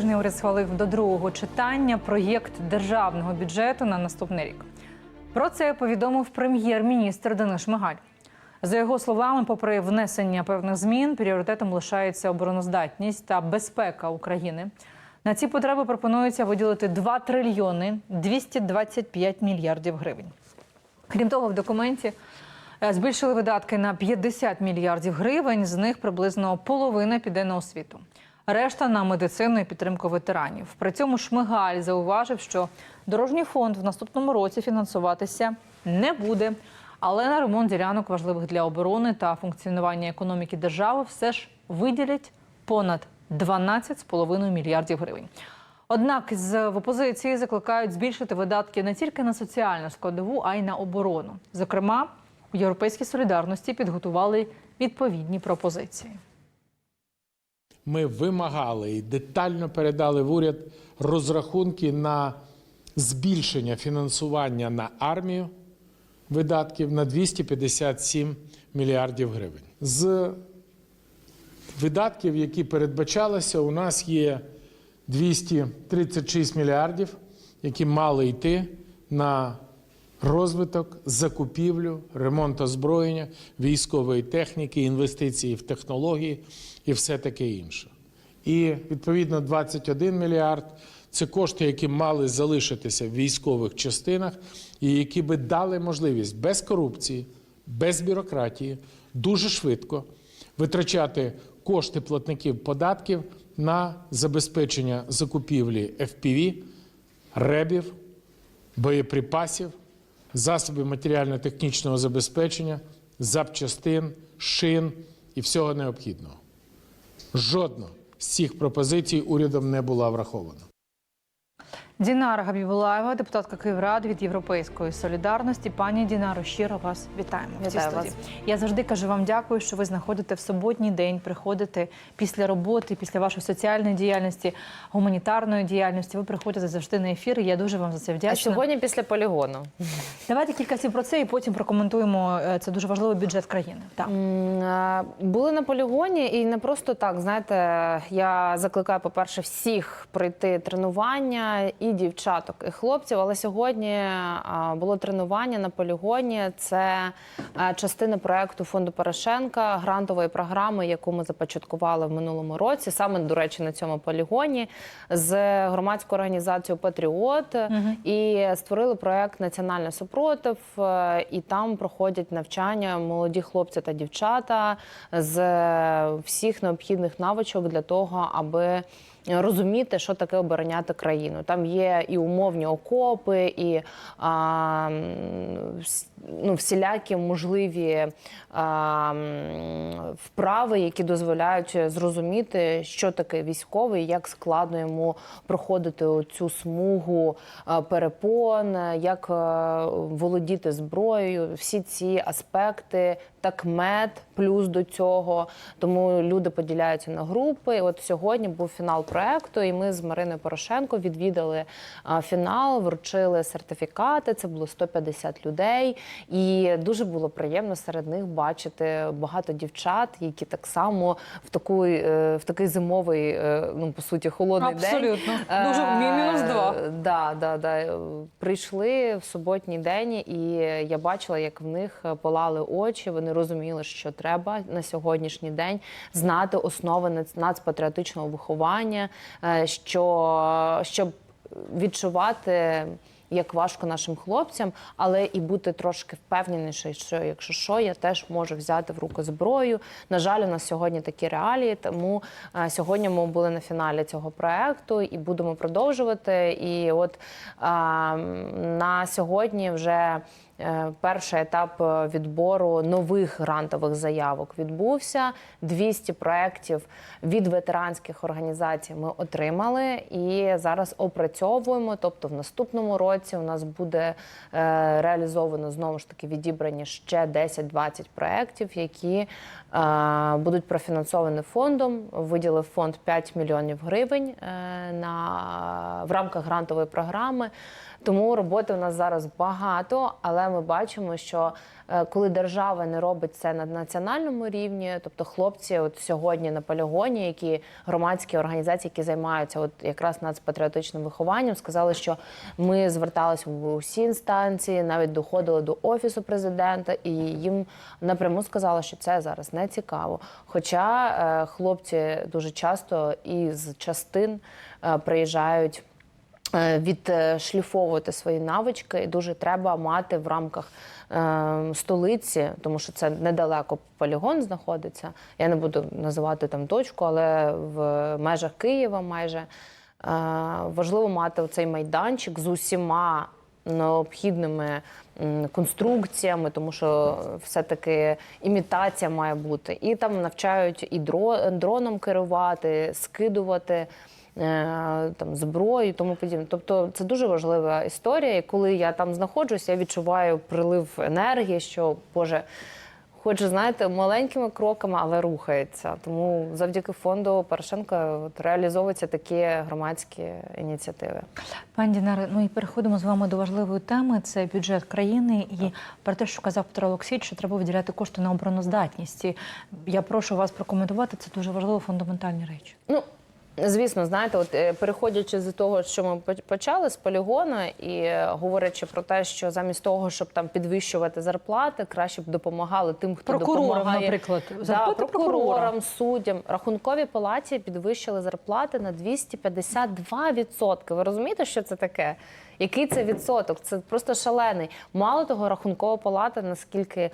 тижня уряд схвалив до другого читання проєкт державного бюджету на наступний рік. Про це повідомив прем'єр-міністр Денис Шмигаль. За його словами, попри внесення певних змін, пріоритетом лишається обороноздатність та безпека України. На ці потреби пропонується виділити 2 трильйони 225 мільярдів гривень. Крім того, в документі е, збільшили видатки на 50 мільярдів гривень. З них приблизно половина піде на освіту. Решта на медицину і підтримку ветеранів. При цьому Шмигаль зауважив, що дорожній фонд в наступному році фінансуватися не буде. Але на ремонт ділянок важливих для оборони та функціонування економіки держави все ж виділять понад 12,5 мільярдів гривень. Однак з в опозиції закликають збільшити видатки не тільки на соціальну складову, а й на оборону. Зокрема, у європейській солідарності підготували відповідні пропозиції. Ми вимагали і детально передали в уряд розрахунки на збільшення фінансування на армію видатків на 257 мільярдів гривень. З видатків, які передбачалися, у нас є 236 мільярдів, які мали йти на розвиток, закупівлю, ремонт озброєння, військової техніки, інвестиції в технології і все таке інше. І відповідно 21 мільярд це кошти, які мали залишитися в військових частинах, і які би дали можливість без корупції, без бюрократії, дуже швидко витрачати кошти платників податків на забезпечення закупівлі FPV, ребів, боєприпасів, засобів матеріально-технічного забезпечення, запчастин, шин і всього необхідного. Жодна з цих пропозицій урядом не була врахована. Дінара Габібулаєва, депутатка Київради від Європейської солідарності. Пані Дінаро, щиро вас вітаємо. в цій Вітаю студії. вас. Я завжди кажу вам дякую, що ви знаходите в суботній день, приходите після роботи, після вашої соціальної діяльності, гуманітарної діяльності. Ви приходите завжди на ефір. і Я дуже вам за це А вдячна. сьогодні після полігону. Давайте кілька слів про це і потім прокоментуємо. е, Це дуже важливий бюджет країни. Так. Е, Були на полігоні, і не просто так. Знаєте, я закликаю, по-перше, всіх пройти тренування і дівчаток, і хлопців. Але сьогодні було тренування на полігоні. Це е, частина проекту фонду Порошенка, грантової програми, яку ми започаткували в минулому році, саме до речі, на цьому полігоні з громадською організацією Патріот і створили проект Національний супротив. е, І там проходять навчання молоді хлопці та дівчата з е, всіх необхідних навичок для того, аби розуміти, що таке обороняти країну. Там є і умовні окопи, і а, ну, всілякі можливі а, вправи, які дозволяють зрозуміти, що таке військовий, як складно йому проходити цю смугу перепон, як е, володіти зброєю. Всі ці аспекти, такмет, плюс до цього. Тому люди поділяються на групи. От сьогодні був фінал проекту, і ми з Мариною Порошенко відвідали фінал, вручили сертифікати. Це було 150 людей, і дуже було приємно серед них бачити багато дівчат, які так само в таку е, в такий зимовий, е, ну по суті, холодний день. Абсолютно. Дуже мінус два. Е, Да, да, да. Е, Прийшли в суботній день, і я бачила, як в них палали очі. Вони розуміли, що треба на сьогоднішній день знати основи нацпатріотичного виховання, е, що щоб відчувати. Як важко нашим хлопцям, але і бути трошки впевненіше, що якщо що, я теж можу взяти в руку зброю. На жаль, у нас сьогодні такі реалії. Тому е, сьогодні ми були на фіналі цього проекту і будемо продовжувати. І от е, на сьогодні вже. Е, Перший етап е, відбору нових грантових заявок відбувся. 200 проєктів від ветеранських організацій ми отримали і зараз опрацьовуємо. Тобто, в наступному році у нас буде е, реалізовано знову ж таки відібрані ще 10-20 проєктів, які будуть профінансовані фондом. Виділив фонд 5 мільйонів гривень на в рамках грантової програми. Тому роботи у нас зараз багато, але ми бачимо, що е, коли держава не робить це на національному рівні, тобто хлопці, от сьогодні на полігоні, які громадські організації, які займаються от якраз нацпатріотичним вихованням, сказали, що ми зверталися в усі інстанції, навіть доходили до офісу президента, і їм напряму сказали, що це зараз не цікаво. Хоча е, хлопці дуже часто із частин е, приїжджають відшліфовувати свої навички, і дуже треба мати в рамках е, столиці, тому що це недалеко полігон знаходиться. Я не буду називати там точку, але в межах Києва майже е, важливо мати цей майданчик з усіма необхідними конструкціями, тому що все-таки імітація має бути. І там навчають і дро- дроном керувати, скидувати е, там зброю і тому подібне. Тобто це дуже важлива історія. І коли я там знаходжусь, я відчуваю прилив енергії, що Боже. Хоч, знаєте, маленькими кроками, але рухається. Тому завдяки фонду Порошенка от реалізовуються такі громадські ініціативи. Пані Дінаре, ну і переходимо з вами до важливої теми. Це бюджет країни і про те, що казав Петро Олексійович, що треба виділяти кошти на обороноздатність. Я прошу вас прокоментувати. Це дуже важливо, фундаментальні речі. Ну, звісно, знаєте, от е, переходячи з того, що ми почали з полігона, і е, говорячи про те, що замість того, щоб там підвищувати зарплати, краще б допомагали тим, хто Прокурорам, допомагає. наприклад. да, прокурорам, суддям. Рахунковій палаті підвищили зарплати на 252%. Ви розумієте, що це таке? Який це відсоток? Це просто шалений. Мало того, рахункова палата, наскільки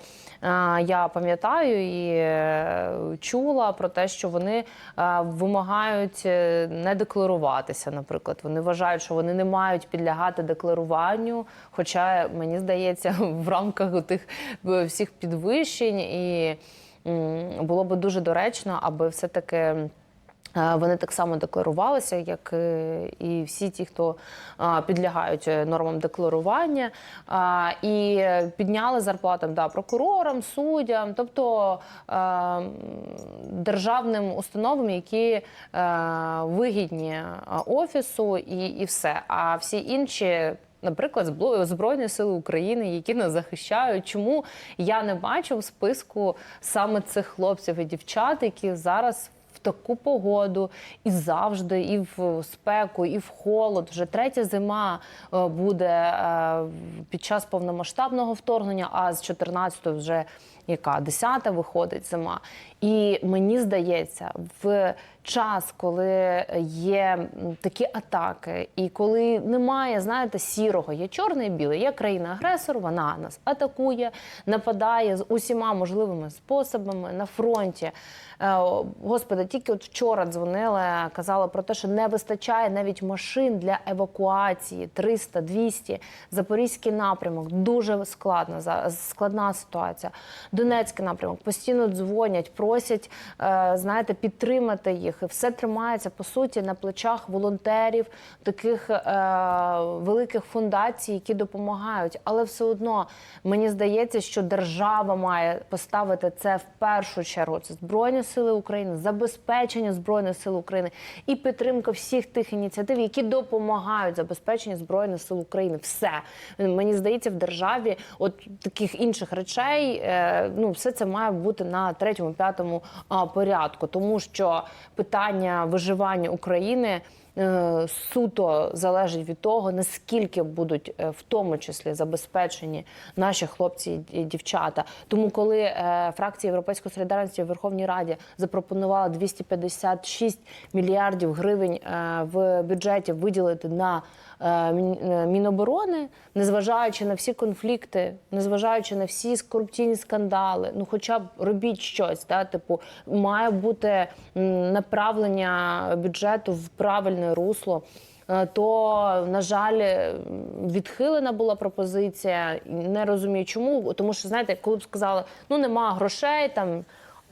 я пам'ятаю і е, чула про те, що вони е, вимагають е, не декларуватися. Наприклад, вони вважають, що вони не мають підлягати декларуванню. Хоча мені здається, в рамках тих всіх підвищень і було би дуже доречно, аби все таки. Вони так само декларувалися, як е, і всі ті, хто підлягають е, нормам декларування, і підняли зарплатам да, прокурорам, суддям, тобто державним установам, які е, вигідні офісу, і, і все. А всі інші. Наприклад, Збро- Збройні Сили України, які нас захищають. Чому я не бачу в списку саме цих хлопців і дівчат, які зараз таку погоду і завжди, і в спеку, і в холод. Вже третя зима е, буде е, під час повномасштабного вторгнення, а з 14-го вже яка 10-та виходить зима. І мені здається, в час, коли є такі атаки, і коли немає, знаєте, сірого, є чорне і біле, є країна-агресор, вона нас атакує, нападає з усіма можливими способами на фронті. Е, Господи, тільки от вчора дзвонили, казали про те, що не вистачає навіть машин для евакуації 300, 200. Запорізький напрямок дуже складна за- складна ситуація. Донецький напрямок постійно дзвонять, просять е, знаєте, підтримати їх. І все тримається по суті на плечах волонтерів, таких е, великих фундацій, які допомагають. Але все одно мені здається, що держава має поставити це в першу чергу. Це збройні сили України, забезпечення збройних сил України і підтримка всіх тих ініціатив, які допомагають забезпеченню збройних сил України. Все мені здається, в державі от таких інших речей, е, ну все це має бути на третьому, п'ятому порядку, тому що питання виживання України. е, Суто залежить від того, наскільки будуть е, в тому числі забезпечені наші хлопці і дівчата. Тому, коли е, фракція Європейської солідарності в Верховній Раді запропонувала 256 мільярдів гривень в бюджеті виділити на Міноборони, незважаючи на всі конфлікти, незважаючи на всі корупційні скандали, ну хоча б робіть щось. Да? Типу, має бути направлення бюджету в правильне русло. Е, То, на жаль, е, відхилена була пропозиція. Не розумію, чому. Тому що, знаєте, коли б сказали, ну нема грошей там.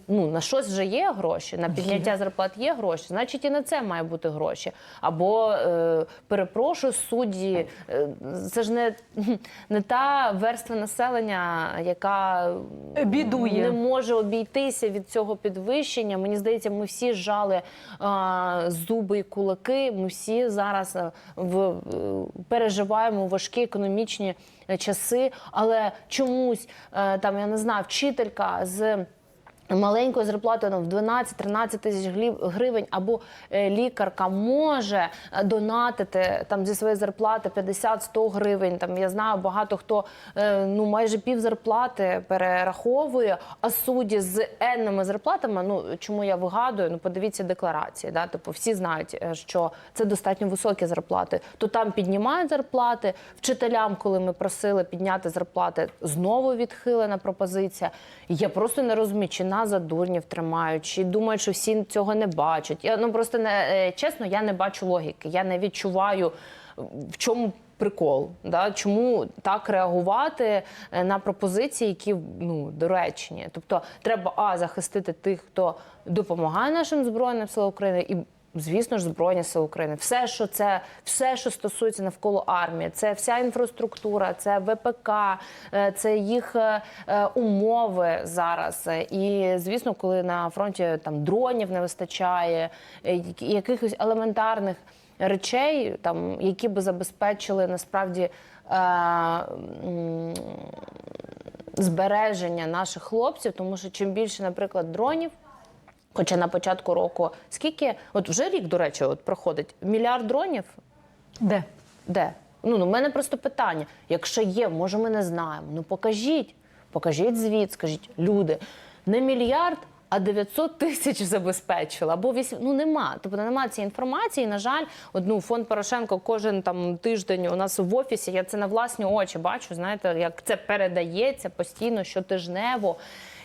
Ну на щось вже є гроші, на підняття зарплат є гроші, значить і на це має бути гроші. Або е, перепрошую, судді, е, це ж не, не та верства населення, яка Бідує. не може обійтися від цього підвищення. Мені здається, ми всі зжали а, зуби і кулаки. Ми всі зараз е, в, е, переживаємо важкі економічні е, часи, але чомусь е, там я не знаю, вчителька з. Маленькою зарплатою ну, в 12-13 тисяч гривень, або е, лікарка може е, донатити там зі своєї зарплати 50-100 гривень. Там я знаю багато хто е, ну майже пів зарплати перераховує, а судді з енними зарплатами. Ну чому я вигадую? Ну подивіться декларації. Да? Типу, всі знають, що це достатньо високі зарплати. То там піднімають зарплати вчителям, коли ми просили підняти зарплати, знову відхилена пропозиція. Я просто не розумію, чи нас за дурнів тримають, чи думають, що всі цього не бачать. Я ну просто не е, чесно, я не бачу логіки. Я не відчуваю в чому. Прикол, да? чому так реагувати е, на пропозиції, які ну доречні? Тобто, треба а захистити тих, хто допомагає нашим збройним силам України, і звісно ж збройні сили України. Все, що це, все, що стосується навколо армії, це вся інфраструктура, це ВПК, е, це їх е, е, умови зараз. І звісно, коли на фронті там дронів не вистачає, якихось елементарних речей, там які би забезпечили насправді. е, Збереження наших хлопців, тому що чим більше, наприклад, дронів, Хоча на початку року скільки, от вже рік, до речі, от проходить мільярд дронів. Де? Де? Ну, ну, в мене просто питання. Якщо є, може, ми не знаємо. Ну покажіть, покажіть звіт, скажіть, люди, не мільярд, а 900 тисяч забезпечили. Або 8, ну нема. Тобто нема цієї інформації. На жаль, от, ну, фонд Порошенко кожен там тиждень у нас в офісі. Я це на власні очі бачу. Знаєте, як це передається постійно, щотижнево.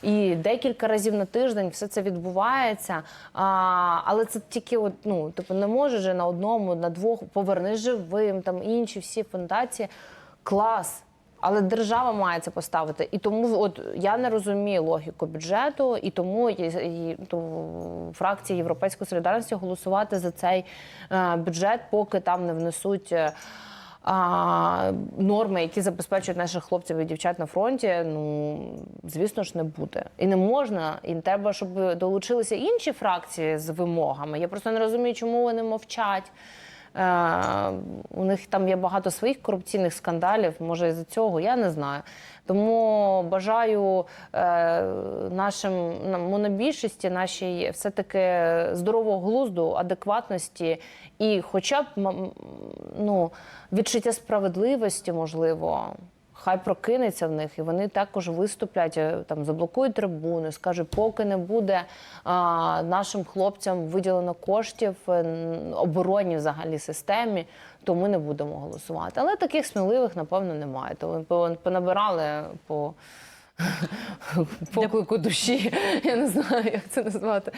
І декілька разів на тиждень все це відбувається. А, але це тільки от, ну, типу, не може же на одному, на двох поверни живим, там інші всі фундації. Клас. Але держава має це поставити. І тому от я не розумію логіку бюджету, і тому є- і, то, фракція Європейської солідарності голосувати за цей е, бюджет, поки там не внесуть. е, а, норми, які забезпечують наших хлопців і дівчат на фронті, ну звісно ж не буде. І не можна, і треба, щоб долучилися інші фракції з вимогами. Я просто не розумію, чому вони мовчать. Е, у них там є багато своїх корупційних скандалів, може із-за цього, я не знаю. Тому бажаю е, нашим монобільшості, нашій все-таки здорового глузду, адекватності і хоча б ну, відчуття справедливості, можливо. Хай прокинеться в них, і вони також виступлять, е, там заблокують трибуни, скажуть, поки не буде а, нашим хлопцям виділено коштів е, оборонній взагалі системі, то ми не будемо голосувати. Але таких сміливих, напевно, немає. То вони понабирали по поклику душі. Я не знаю, як це назвати.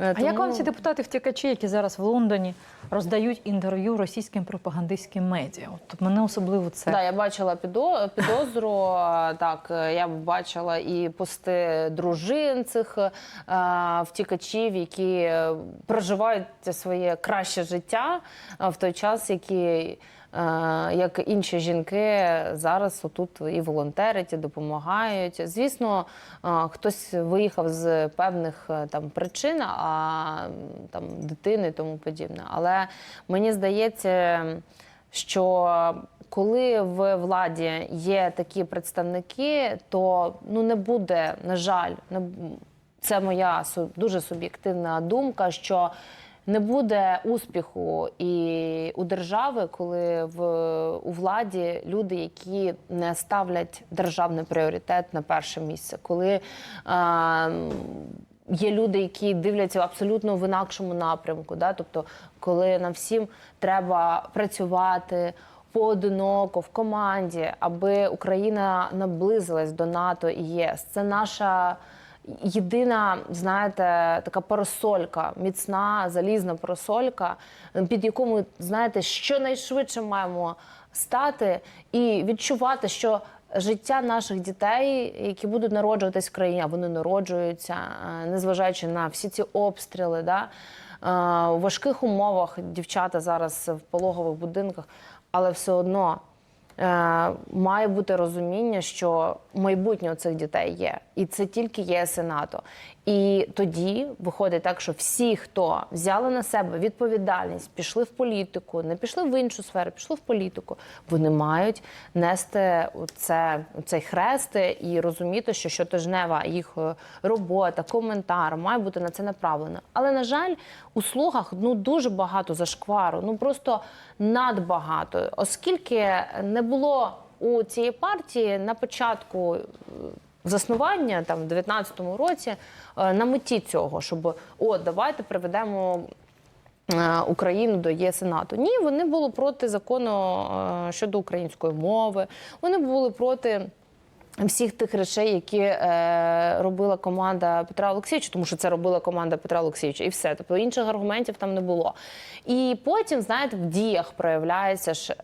Е, А як вам ці депутати втікачі, які зараз в Лондоні роздають інтерв'ю російським пропагандистським медіа? От мене особливо це. Да, я бачила підо- підозру. Так, е, я бачила і пости дружин цих е, втікачів, які проживають своє краще життя в той час, які. Е, Як інші жінки зараз отут і волонтерять, і допомагають. Звісно, е, хтось виїхав з певних е, там причин, а там дитини і тому подібне. Але мені здається, що коли в владі є такі представники, то ну не буде, на жаль, не це моя дуже суб'єктивна думка, що не буде успіху і у держави, коли в у владі люди, які не ставлять державний пріоритет на перше місце, коли а, Є люди, які дивляться абсолютно в інакшому напрямку. Да? Тобто, коли нам всім треба працювати поодиноко в команді, аби Україна наблизилась до НАТО і ЄС. Це наша єдина, знаєте, така парасолька, міцна залізна парасолька, під яку ми, знаєте, щонайшвидше маємо стати і відчувати, що життя наших дітей, які будуть народжуватись в країні, а вони народжуються, е, незважаючи на всі ці обстріли. Да? Е, У важких умовах дівчата зараз в пологових будинках, але все одно е, має бути розуміння, що майбутнє у цих дітей є, і це тільки ЄС і. І тоді виходить так, що всі, хто взяли на себе відповідальність, пішли в політику, не пішли в іншу сферу, пішли в політику, вони мають нести це, цей хрест і розуміти, що щотижнева їх е, робота, коментар має бути на це направлена. Але на жаль, у слугах ну дуже багато зашквару, ну просто надбагато, оскільки не було у цієї партії на початку. Заснування там в 19-му році е, на меті цього, щоб о, давайте приведемо е, Україну до ЄС і НАТО. Ні, вони були проти закону е, щодо української мови. Вони були проти. Всіх тих речей, які робила команда Петра Олексійовича, тому що це робила команда Петра Олексійовича, і все. Тобто інших аргументів там не було. І потім, знаєте, в діях проявляється ж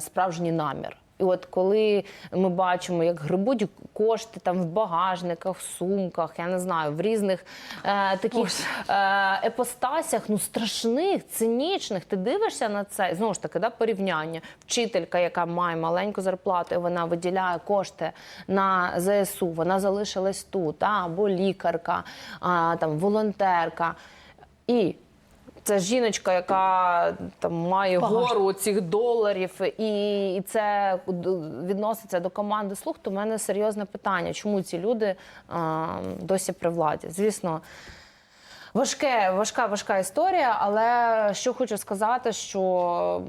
справжній намір. І от коли ми бачимо, як грибуть кошти там в багажниках, в сумках, я не знаю, в різних е, таких е, епостасях, ну страшних, цинічних, ти дивишся на це, знову ж таки, да, порівняння. Вчителька, яка має маленьку зарплату, і вона виділяє кошти на ЗСУ, вона залишилась тут, а, або лікарка, а, там, волонтерка. І це жіночка, яка там має гору цих доларів, і, і це відноситься до команди слуг. То в мене серйозне питання, чому ці люди а, досі при владі? Звісно. Важке, важка, важка історія, але що хочу сказати, що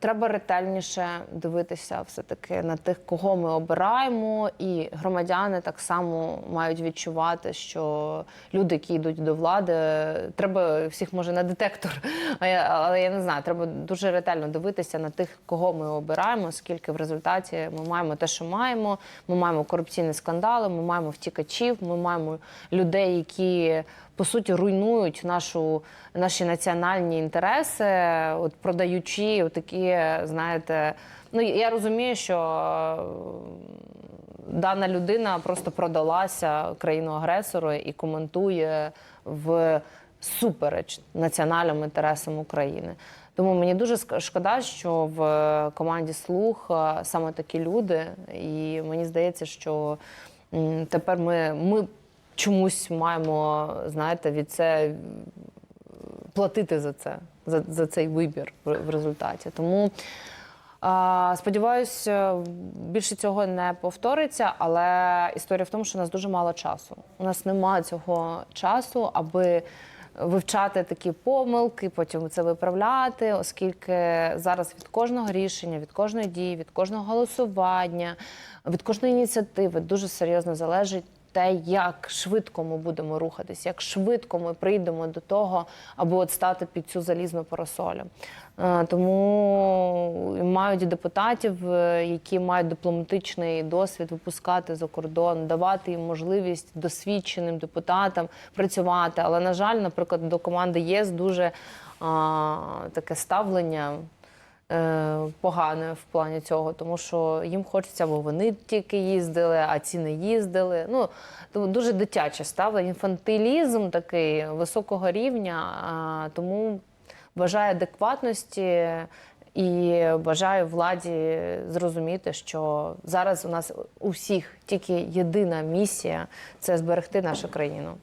треба ретельніше дивитися все-таки на тих, кого ми обираємо, і громадяни так само мають відчувати, що люди, які йдуть до влади, треба всіх може на детектор, а я- але я не знаю, треба дуже ретельно дивитися на тих, кого ми обираємо, оскільки в результаті ми маємо те, що маємо. Ми маємо корупційні скандали, ми маємо втікачів, ми маємо людей, які по суті руйнують нашу, наші національні інтереси, от продаючи такі, знаєте, ну я розумію, що дана людина просто продалася країну агресору і коментує в супереч національним інтересам України. Тому мені дуже шкода, що в команді слух саме такі люди, і мені здається, що тепер ми, ми чомусь маємо, знаєте, від це платити за це, за, за цей вибір в, результаті. Тому сподіваюся, більше цього не повториться, але історія в тому, що у нас дуже мало часу. У нас немає цього часу, аби вивчати такі помилки, потім це виправляти, оскільки зараз від кожного рішення, від кожної дії, від кожного голосування, від кожної ініціативи дуже серйозно залежить те, як швидко ми будемо рухатись, як швидко ми прийдемо до того, аби от стати під цю залізну парасолю. Е, Тому мають депутатів, е, які мають дипломатичний досвід випускати за кордон, давати їм можливість досвідченим депутатам працювати. Але на жаль, наприклад, до команди ЄС дуже а, таке ставлення погане в плані цього, тому що їм хочеться, бо вони тільки їздили, а ці не їздили. Ну дуже дитяче ставлення, інфантилізм такий високого рівня. Тому бажаю адекватності. І бажаю владі зрозуміти, що зараз у нас у всіх тільки єдина місія це зберегти нашу країну.